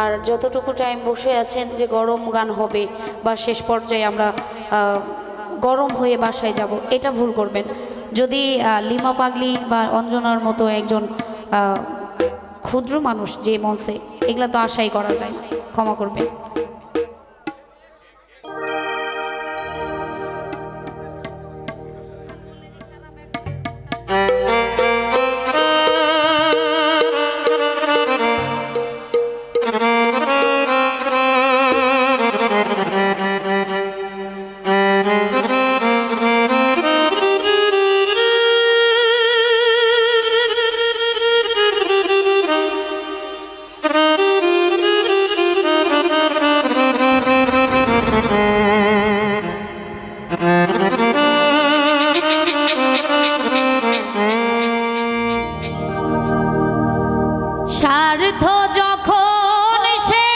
আর যতটুকু টাইম বসে আছেন যে গরম গান হবে বা শেষ পর্যায়ে আমরা গরম হয়ে বাসায় যাব, এটা ভুল করবেন। যদি লিমা পাগলি বা অঞ্জনার মতো একজন ক্ষুদ্র মানুষ যে মঞ্চে, এগুলা তো আশাই করা যায়, ক্ষমা করবেন। স্বার্থ যখন সে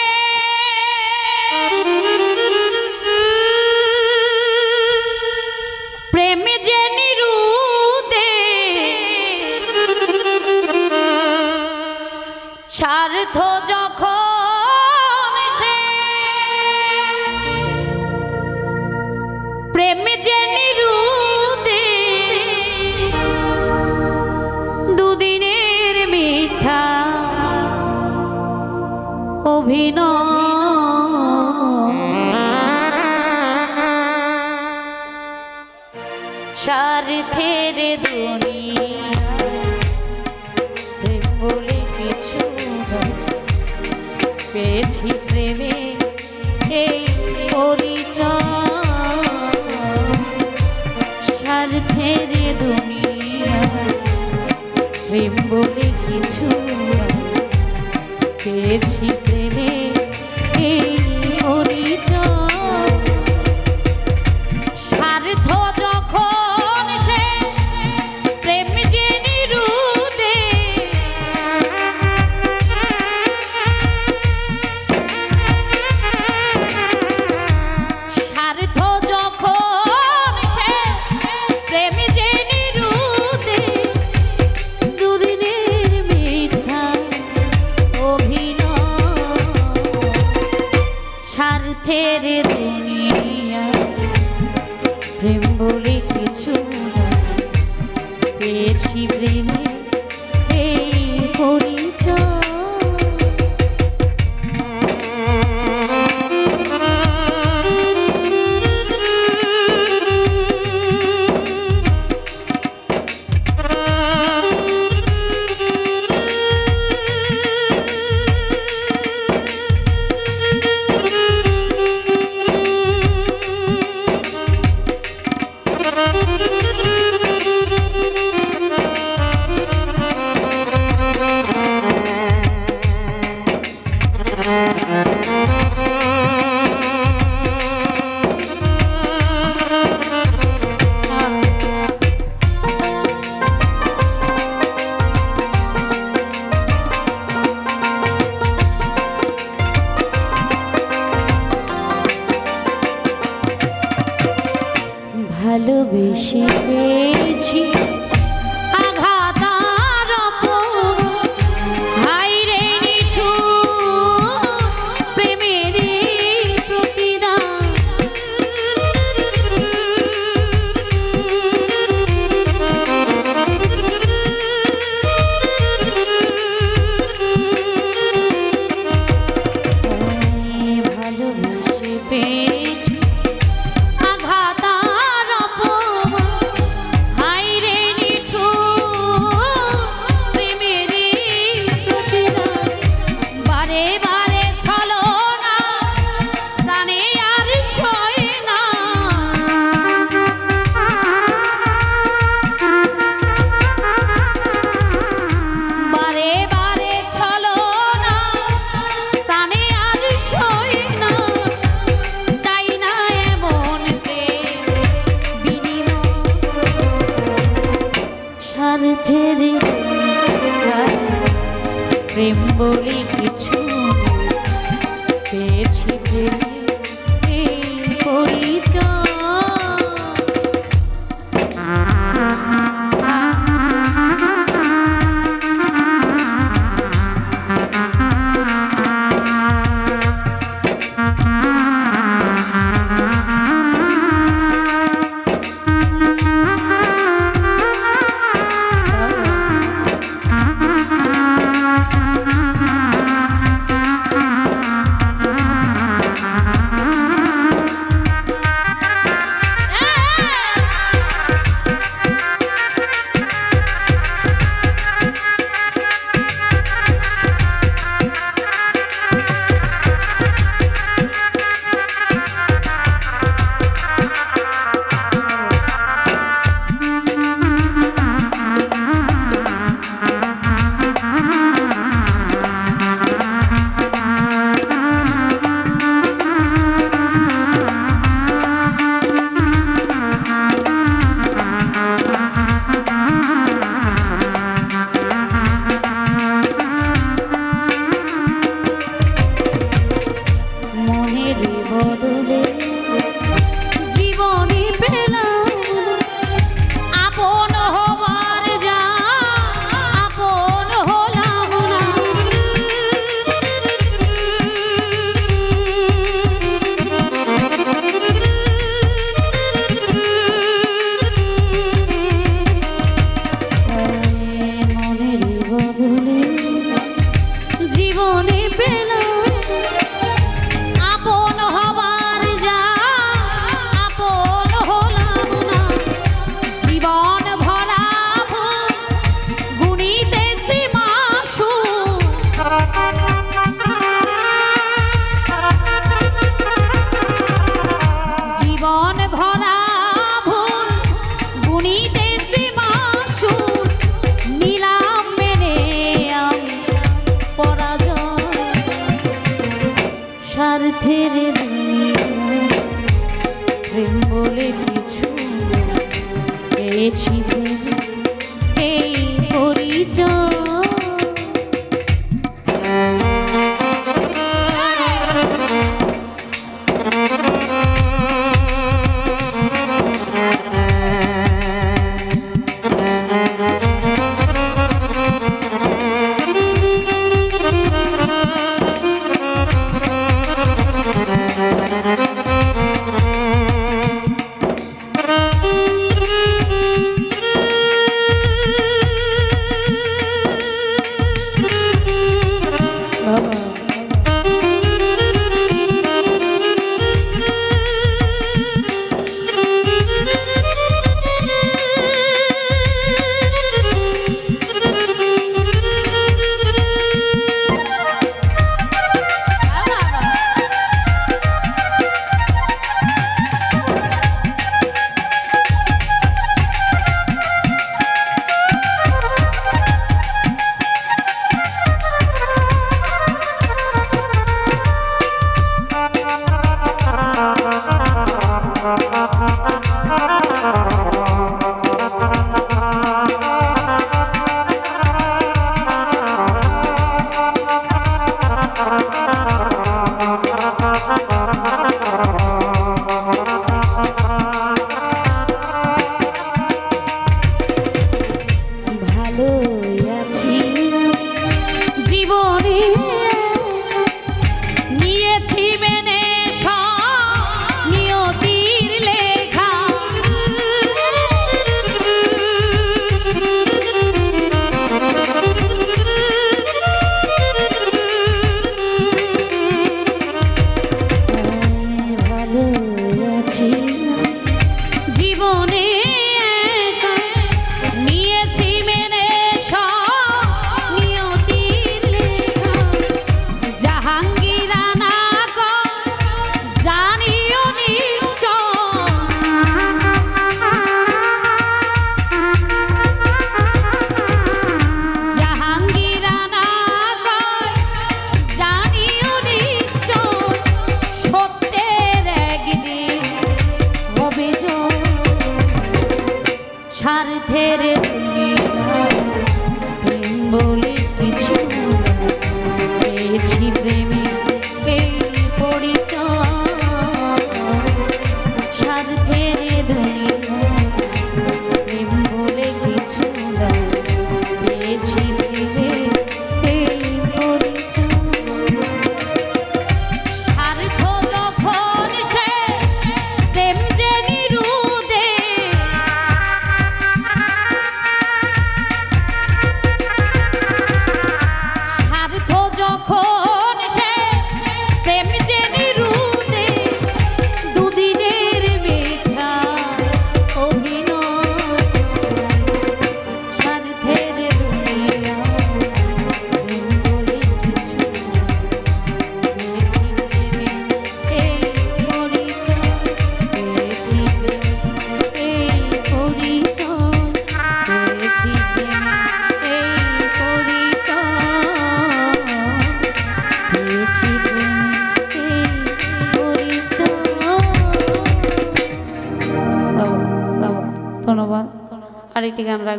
প্রেম যে নিরুদে স্বার্থ যখন সে প্রেম যে অভিনয়। স্বার্থের দুনিয়া। কিছু পেয়েছি কিছু। পেয়েছি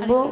നൽകുമ്പോൾ